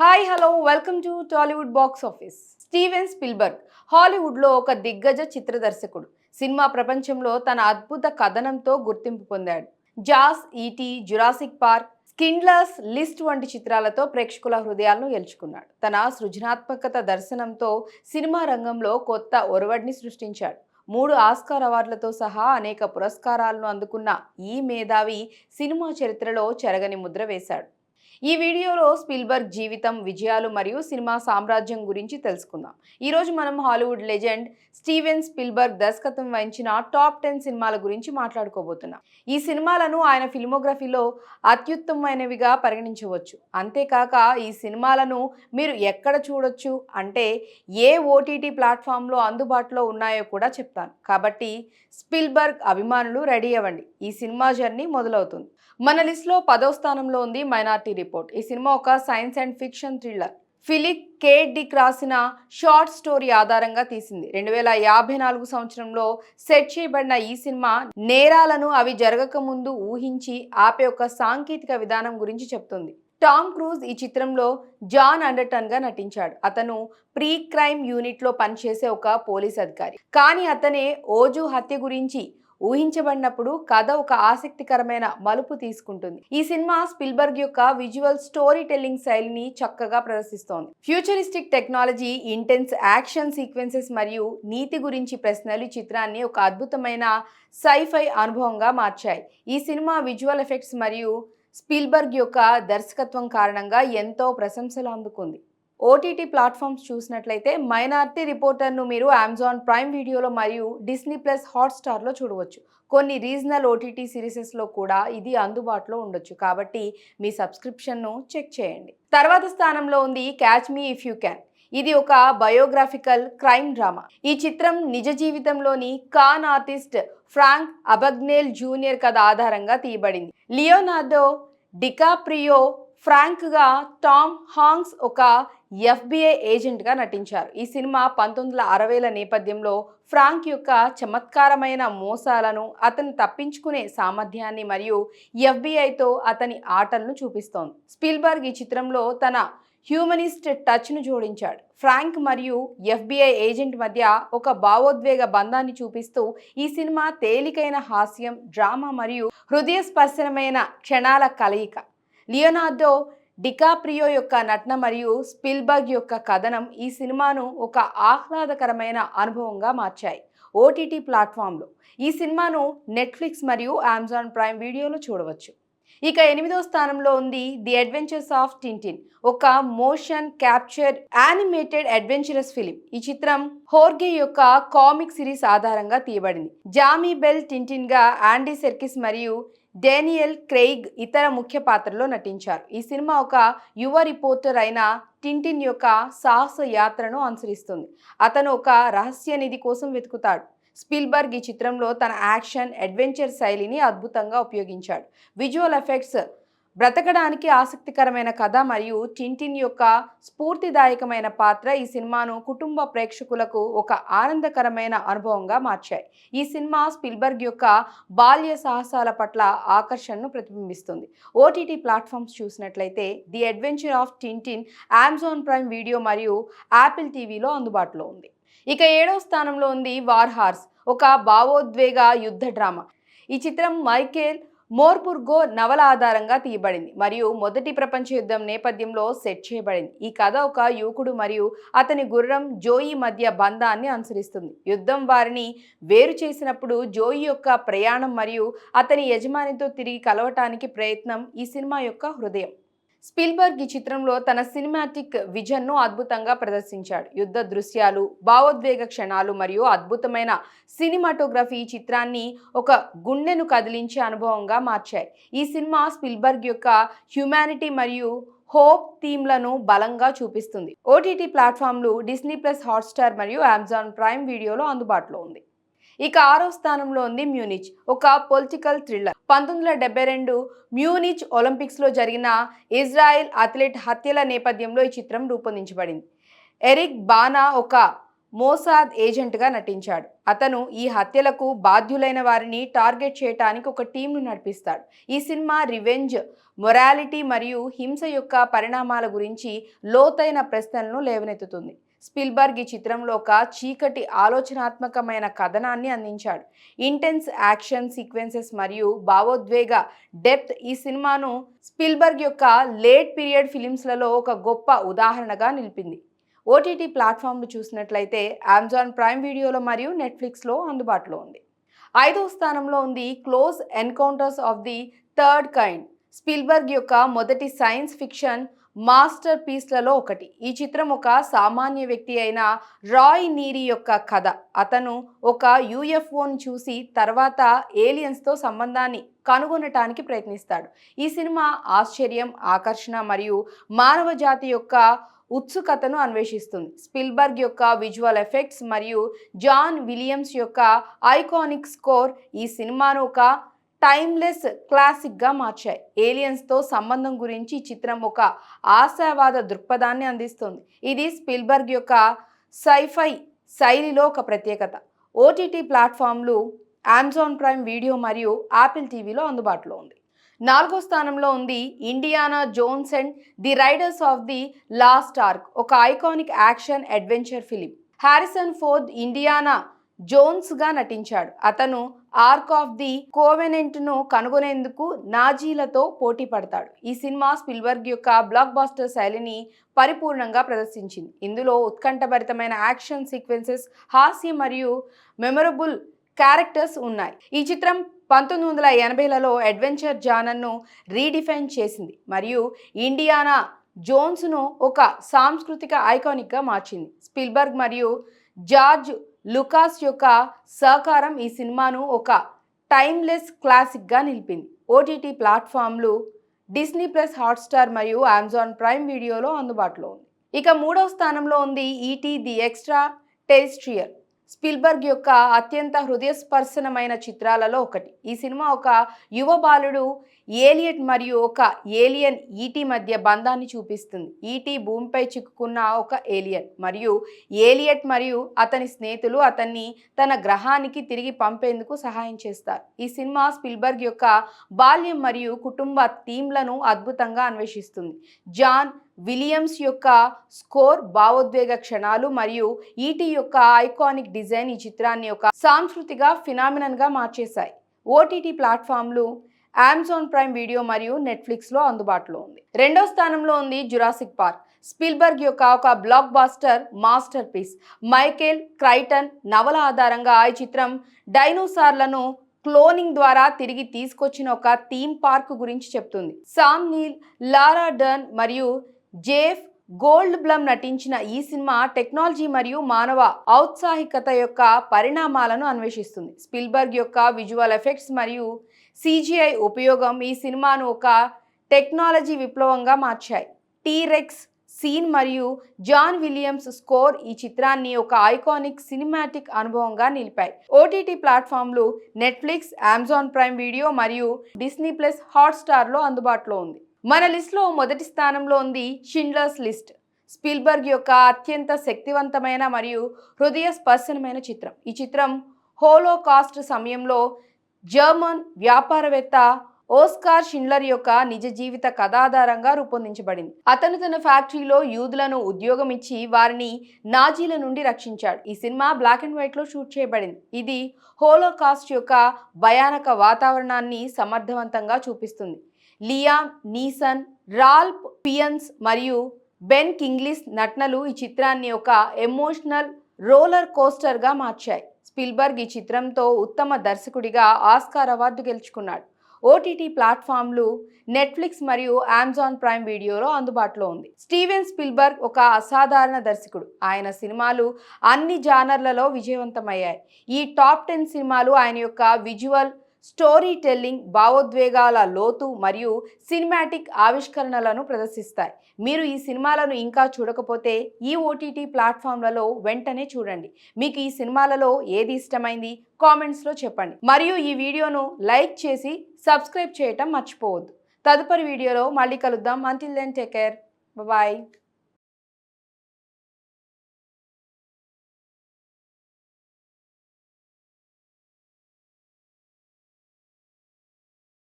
Hi hello welcome to Tollywood box office. Steven Spielberg హాలీవుడ్లో ఒక దిగ్గజ చిత్ర దర్శకుడు. సినిమా ప్రపంచంలో తన అద్భుత కథనంతో గుర్తింపు పొందాడు. Jaws ET Jurassic Park Schindler's List వంటి చిత్రాలతో ప్రేక్షకుల హృదయాలను గెలుచుకున్నాడు తన సృజనాత్మకత దర్శనంతో సినిమా రంగంలో కొత్త ఒరవడిని సృష్టించాడు. మూడు ఆస్కార్ అవార్డులతో సహా అనేక పురస్కారాలను అందుకున్న ఈ మేధావి సినిమా చరిత్రలో చెరగని ముద్ర వేశాడు. ఈ వీడియోలో స్పిల్బర్గ్ జీవితం విజయాలు మరియు సినిమా సామ్రాజ్యం గురించి తెలుసుకుందాం. ఈరోజు మనం హాలీవుడ్ లెజెండ్ స్టీవెన్ స్పిల్బర్గ్ దర్శకత్వం వహించిన టాప్ టెన్ సినిమాల గురించి మాట్లాడుకోబోతున్నాం. ఈ సినిమాలను ఆయన ఫిల్మోగ్రఫీలో అత్యుత్తమైనవిగా పరిగణించవచ్చు. అంతేకాక ఈ సినిమాలను మీరు ఎక్కడ చూడొచ్చు అంటే ఏ ఓటీటీ ప్లాట్ఫామ్లో అందుబాటులో ఉన్నాయో కూడా చెప్తాను. కాబట్టి స్పిల్బర్గ్ అభిమానులు రెడీ అవ్వండి. ఈ సినిమా జర్నీ మొదలవుతుంది. మన లిస్ట్లో పదో స్థానంలో ఉంది మైనార్టీ రిపోర్ట్. ఈ సినిమా ఒక science and fiction thriller. Philip K Dick రాసిన షార్ట్ స్టోరీ ఆధారంగా తీసింది. రెండు వేల యాభై నాలుగు సంవత్సరంలో సెట్ చేయబడిన ఈ సినిమా నేరాలను అవి జరగక ముందు ఊహించి ఆపే ఒక సాంకేతిక విధానం గురించి చెప్తుంది. టామ్ క్రూజ్ ఈ చిత్రంలో జాన్ అండర్టన్గా నటించాడు. అతను ప్రీ క్రైమ్ యూనిట్లో పనిచేసే ఒక పోలీస్ అధికారి. కానీ అతనే ఓజు హత్య గురించి ఊహించబడినప్పుడు కథ ఒక ఆసక్తికరమైన మలుపు తీసుకుంటుంది. ఈ సినిమా స్పిల్బర్గ్ యొక్క విజువల్ స్టోరీ టెల్లింగ్ శైలిని చక్కగా ప్రదర్శిస్తోంది. Futuristic technology intense action sequences మరియు నీతి గురించి ప్రశ్నలు చిత్రాన్ని ఒక అద్భుతమైన సైఫై అనుభవంగా మార్చాయి. ఈ సినిమా విజువల్ ఎఫెక్ట్స్ మరియు స్పిల్బర్గ్ యొక్క దర్శకత్వం కారణంగా ఎంతో ప్రశంసలు అందుకుంది. ఓటీటీ ప్లాట్ఫామ్స్ చూసినట్లయితే మైనార్టీ రిపోర్టర్ను మీరు అమెజాన్ ప్రైమ్ వీడియోలో మరియు డిస్నీ ప్లస్ హాట్స్టార్లో చూడవచ్చు. కొన్ని రీజనల్ ఓటీటీ సిరీసెస్లో కూడా ఇది అందుబాటులో ఉండొచ్చు. కాబట్టి మీ సబ్స్క్రిప్షన్ను చెక్ చేయండి. తర్వాత స్థానంలో ఉంది catch me if you can ఇది ఒక బయోగ్రాఫికల్ క్రైమ్ డ్రామా. ఈ చిత్రం నిజ జీవితంలోని con artist Frank Abagnale junior కథ ఆధారంగా తీయబడింది. లియోనార్డో డికాప్రియో ఫ్రాంక్గా టామ్ హాంగ్స్ ఒక ఎఫ్బిఐ ఏజెంట్గా నటించారు. ఈ సినిమా పంతొమ్మిది వందల అరవైల నేపథ్యంలో ఫ్రాంక్ యొక్క చమత్కారమైన మోసాలను అతను తప్పించుకునే సామర్థ్యాన్ని మరియు ఎఫ్బిఐతో అతని ఆటలను చూపిస్తోంది. స్పిల్బర్గ్ ఈ చిత్రంలో తన హ్యూమనిస్ట్ టచ్ను జోడించాడు. ఫ్రాంక్ మరియు ఎఫ్బిఐ ఏజెంట్ మధ్య ఒక భావోద్వేగ బంధాన్ని చూపిస్తూ ఈ సినిమా తేలికైన హాస్యం డ్రామా మరియు హృదయస్పర్శనమైన క్షణాల కలయిక. లియోనార్డో డికాప్రియో యొక్క నటన మరియు స్పిల్బర్గ్ యొక్క కథనం ఈ సినిమాను ఒక ఆహ్లాదకరమైన అనుభవంగా మార్చాయి ఓటీటీ ప్లాట్ఫామ్లో. ఈ సినిమాను నెట్ఫ్లిక్స్ మరియు అమెజాన్ ప్రైమ్ వీడియోలో చూడవచ్చు. ఇక ఎనిమిదో స్థానంలో ఉంది ది అడ్వెంచర్స్ ఆఫ్ టింటిన్ ఒక motion capture animated adventurous film. ఈ చిత్రం హోర్గే యొక్క కామిక్ సిరీస్ ఆధారంగా తీయబడింది. జామీ బెల్ టింటిన్గా సెర్కిస్ మరియు డేనియల్ క్రెయిగ్ ఇతర ముఖ్య పాత్రలో నటించారు. ఈ సినిమా ఒక యువ రిపోర్టర్ అయిన టింటిన్ యొక్క సాహస యాత్రను అనుసరిస్తుంది. అతను ఒక రహస్య నిధి కోసం వెతుకుతాడు. స్పిల్బర్గ్ ఈ చిత్రంలో తన యాక్షన్ అడ్వెంచర్ శైలిని అద్భుతంగా ఉపయోగించాడు. విజువల్ ఎఫెక్ట్స్ బ్రతకడానికి ఆసక్తికరమైన కథ మరియు టింటిన్ యొక్క స్ఫూర్తిదాయకమైన పాత్ర ఈ సినిమాను కుటుంబ ప్రేక్షకులకు ఒక ఆనందకరమైన అనుభవంగా మార్చాయి. ఈ సినిమా స్పిల్బర్గ్ యొక్క బాల్య సాహసాల పట్ల ఆకర్షణను ప్రతిబింబిస్తుంది. ఓటీటీ ప్లాట్ఫామ్స్ చూసినట్లయితే the adventure of Tintin Amazon Prime video మరియు యాపిల్ టీవీలో అందుబాటులో ఉంది. ఇక ఏడవ స్థానంలో ఉంది వార్ హార్స్ ఒక భావోద్వేగ యుద్ధ డ్రామా. ఈ చిత్రం మైకేల్ మోర్పుర్గో నవల ఆధారంగా తీయబడింది. మరియు మొదటి ప్రపంచ యుద్ధం నేపథ్యంలో సెట్ చేయబడింది. ఈ కథ ఒక యువకుడు మరియు అతని గుర్రం జోయి మధ్య బంధాన్ని అనుసరిస్తుంది. యుద్ధం వారిని వేరు చేసినప్పుడు జోయి యొక్క ప్రయాణం మరియు అతని యజమానితో తిరిగి కలవటానికి ప్రయత్నం ఈ సినిమా యొక్క హృదయం. స్పిల్బర్గ్ ఈ చిత్రంలో తన సినిమాటిక్ విజన్ను అద్భుతంగా ప్రదర్శించాడు. యుద్ధ దృశ్యాలు భావోద్వేగ క్షణాలు మరియు అద్భుతమైన సినిమాటోగ్రఫీ ఈ చిత్రాన్ని ఒక గుండెను కదిలించే అనుభవంగా మార్చాయి. ఈ సినిమా స్పిల్బర్గ్ యొక్క హ్యుమానిటీ మరియు హోప్ థీమ్లను బలంగా చూపిస్తుంది. ఓటీటీ ప్లాట్ఫామ్లు డిస్నీ ప్లస్ హాట్స్టార్ మరియు అమెజాన్ ప్రైమ్ వీడియోలో అందుబాటులో ఉంది. ఇక ఆరో స్థానంలో ఉంది మ్యూనిచ్ ఒక పొలిటికల్ థ్రిల్లర్. పంతొమ్మిది వందల రెండు మ్యూనిచ్ ఒలింపిక్స్లో జరిగిన ఇజ్రాయెల్ అథ్లెట్ హత్యల నేపథ్యంలో ఈ చిత్రం రూపొందించబడింది. ఎరిక్ బానా ఒక మోసాద్ ఏజెంట్గా నటించాడు. అతను ఈ హత్యలకు బాధ్యులైన వారిని టార్గెట్ చేయటానికి ఒక టీంను నడిపిస్తాడు. ఈ సినిమా రివెంజ్ మొరాలిటీ మరియు హింస యొక్క పరిణామాల గురించి లోతైన ప్రశ్నలను లేవనెత్తుతుంది. స్పిల్బర్గ్ ఈ చిత్రంలో ఒక చీకటి ఆలోచనాత్మకమైన కథనాన్ని అందించాడు. ఇంటెన్స్ యాక్షన్ సీక్వెన్సెస్ మరియు భావోద్వేగ డెప్త్ ఈ సినిమాను స్పిల్బర్గ్ యొక్క లేట్ పీరియడ్ ఫిలిమ్స్లలో ఒక గొప్ప ఉదాహరణగా నిలిపింది. ఓటీటీ ప్లాట్ఫామ్లు చూసినట్లయితే అమెజాన్ ప్రైమ్ వీడియోలో మరియు నెట్ఫ్లిక్స్లో అందుబాటులో ఉంది. ఐదవ స్థానంలో ఉంది close encounters of the third kind Spielberg యొక్క మొదటి సైన్స్ ఫిక్షన్ మాస్టర్ పీస్లలో ఒకటి. ఈ చిత్రం ఒక సామాన్య వ్యక్తి అయిన రాయ్ నీరి యొక్క కథ. అతను ఒక యుఎఫ్ఓను చూసి తర్వాత ఏలియన్స్తో సంబంధాన్ని కనుగొనటానికి ప్రయత్నిస్తాడు. ఈ సినిమా ఆశ్చర్యం ఆకర్షణ మరియు మానవ జాతి యొక్క ఉత్సుకతను అన్వేషిస్తుంది. స్పిల్బర్గ్ యొక్క విజువల్ ఎఫెక్ట్స్ మరియు జాన్ విలియమ్స్ యొక్క ఐకానిక్ స్కోర్ ఈ సినిమాను ఒక టైమ్లెస్ క్లాసిక్గా మార్చాయి. ఏలియన్స్తో సంబంధం గురించి ఈ చిత్రం ఒక ఆశావాద దృక్పథాన్ని అందిస్తుంది. ఇది స్పిల్బర్గ్ యొక్క సైఫై శైలిలో ఒక ప్రత్యేకత. ఓటీటీ ప్లాట్ఫామ్లు అమెజాన్ ప్రైమ్ వీడియో మరియు యాపిల్ టీవీలో అందుబాటులో ఉంది. నాలుగో స్థానంలో ఉంది Indiana Jones and the raiders of the lost ark ఒక iconic action adventure film. Harrison Ford Indiana జోన్స్గా నటించాడు. అతను ఆర్క్ ఆఫ్ ది కోవెనెంట్ను కనుగొనేందుకు నాజీలతో పోటీ పడతాడు. ఈ సినిమా స్పిల్బర్గ్ యొక్క బ్లాక్ బాస్టర్ శైలిని పరిపూర్ణంగా ప్రదర్శించింది. ఇందులో ఉత్కంఠభరితమైన యాక్షన్ సీక్వెన్సెస్ హాస్య మరియు మెమొరబుల్ క్యారెక్టర్స్ ఉన్నాయి. ఈ చిత్రం పంతొమ్మిది వందల ఎనభైలలో అడ్వెంచర్ జానర్ను రీడిఫైన్ చేసింది మరియు ఇండియానా జోన్స్ను ఒక సాంస్కృతిక ఐకానిక్గా మార్చింది. స్పిల్బర్గ్ మరియు జార్జ్ లుకాస్ యొక్క సహకారం ఈ సినిమాను ఒక టైమ్లెస్ క్లాసిక్గా నిలిపింది. ఓటీటీ ప్లాట్ఫామ్లు డిస్నీ ప్లస్ హాట్స్టార్ మరియు అమెజాన్ ప్రైమ్ వీడియోలో అందుబాటులో ఉంది. ఇక మూడవ స్థానంలో ఉంది ET the extra terrestrial Spielberg యొక్క అత్యంత హృదయస్పర్శనమైన చిత్రాలలో ఒకటి. ఈ సినిమా ఒక యువ బాలుడు ఏలియట్ మరియు ఒక ఏలియన్ ఈటీ మధ్య బంధాన్ని చూపిస్తుంది. ఈటీ భూమిపై చిక్కుకున్న ఒక ఏలియన్ మరియు ఏలియట్ మరియు అతని స్నేహితులు అతన్ని తన గ్రహానికి తిరిగి పంపేందుకు సహాయం చేస్తారు. ఈ సినిమా స్పిల్బర్గ్ యొక్క బాల్యం మరియు కుటుంబ థీమ్లను అద్భుతంగా అన్వేషిస్తుంది. జాన్ విలియమ్స్ యొక్క స్కోర్ భావోద్వేగ క్షణాలు మరియు ఈటీ యొక్క ఐకానిక్ డిజైన్ ఈ చిత్రాన్ని ఒక సాంస్కృతిక ఫినామినన్గా మార్చేశాయి. ఓటీటీ ప్లాట్ఫామ్లు అమెజాన్ ప్రైమ్ వీడియో మరియు నెట్ఫ్లిక్స్లో అందుబాటులో ఉంది. రెండో స్థానంలో ఉంది జురాసిక్ పార్క్ స్పిల్బర్గ్ యొక్క ఒక blockbuster masterpiece Michael Crichton నవల ఆధారంగా ఈ చిత్రం డైనోసార్లను క్లోనింగ్ ద్వారా తిరిగి తీసుకొచ్చిన ఒక థీమ్ పార్క్ గురించి చెప్తుంది. సామ్ నీల్ లారా డర్న్ మరియు జేఫ్ గోల్డ్ బ్లమ్ నటించిన ఈ సినిమా టెక్నాలజీ మరియు మానవ ఔత్సాహికత యొక్క పరిణామాలను అన్వేషిస్తుంది. స్పిల్బర్గ్ యొక్క విజువల్ ఎఫెక్ట్స్ మరియు సిజిఐ ఉపయోగం ఈ సినిమాను ఒక టెక్నాలజీ విప్లవంగా మార్చాయి. టీరెక్స్ సీన్ మరియు జాన్ విలియమ్స్ స్కోర్ ఈ చిత్రాన్ని ఒక ఐకానిక్ సినిమాటిక్ అనుభవంగా నిలిపాయి. ఓటీటీ ప్లాట్ఫామ్లు నెట్ఫ్లిక్స్ అమెజాన్ ప్రైమ్ వీడియో మరియు డిస్నీ ప్లస్ హాట్స్టార్లో అందుబాటులో ఉంది. మన లిస్ట్లో మొదటి స్థానంలో ఉంది షిండ్లర్స్ లిస్ట్. స్పిల్బర్గ్ యొక్క అత్యంత శక్తివంతమైన మరియు హృదయ స్పర్శనమైన చిత్రం. ఈ చిత్రం హోలోకాస్ట్ సమయంలో జర్మన్ వ్యాపారవేత్త ఓస్కార్ షిండ్లర్ యొక్క నిజ జీవిత కథాధారంగా రూపొందించబడింది. అతను తన ఫ్యాక్టరీలో యూదులను ఉద్యోగం ఇచ్చి వారిని నాజీల నుండి రక్షించాడు. ఈ సినిమా బ్లాక్ అండ్ వైట్లో షూట్ చేయబడింది. ఇది హోలోకాస్ట్ యొక్క భయానక వాతావరణాన్ని సమర్థవంతంగా చూపిస్తుంది. లియామ్ నీసన్ రాల్ప్ పియన్స్ మరియు బెన్ కింగ్లిస్ నటనలు ఈ చిత్రాన్ని ఒక ఎమోషనల్ రోలర్ కోస్టర్గా మార్చాయి. స్పిల్బర్గ్ ఈ చిత్రంతో ఉత్తమ దర్శకుడిగా ఆస్కార్ అవార్డు గెలుచుకున్నాడు. ఓటీటీ ప్లాట్ఫామ్లు నెట్ఫ్లిక్స్ మరియు అమెజాన్ ప్రైమ్ వీడియోలో అందుబాటులో ఉంది. స్టీవెన్ స్పిల్బర్గ్ ఒక అసాధారణ దర్శకుడు. ఆయన సినిమాలు అన్ని జానర్లలో విజయవంతమయ్యాయి. ఈ టాప్ టెన్ సినిమాలు ఆయన యొక్క విజువల్ స్టోరీ టెల్లింగ్ భావోద్వేగాల లోతు మరియు సినిమాటిక్ ఆవిష్కరణలను ప్రదర్శిస్తాయి. మీరు ఈ సినిమాలను ఇంకా చూడకపోతే ఈ ఓటీటీ ప్లాట్ఫామ్లలో వెంటనే చూడండి. మీకు ఈ సినిమాలలో ఏది ఇష్టమైంది కామెంట్స్లో చెప్పండి. మరియు ఈ వీడియోను లైక్ చేసి సబ్స్క్రైబ్ చేయటం మర్చిపోవద్దు. తదుపరి వీడియోలో మళ్ళీ కలుద్దాం. Until then take care bye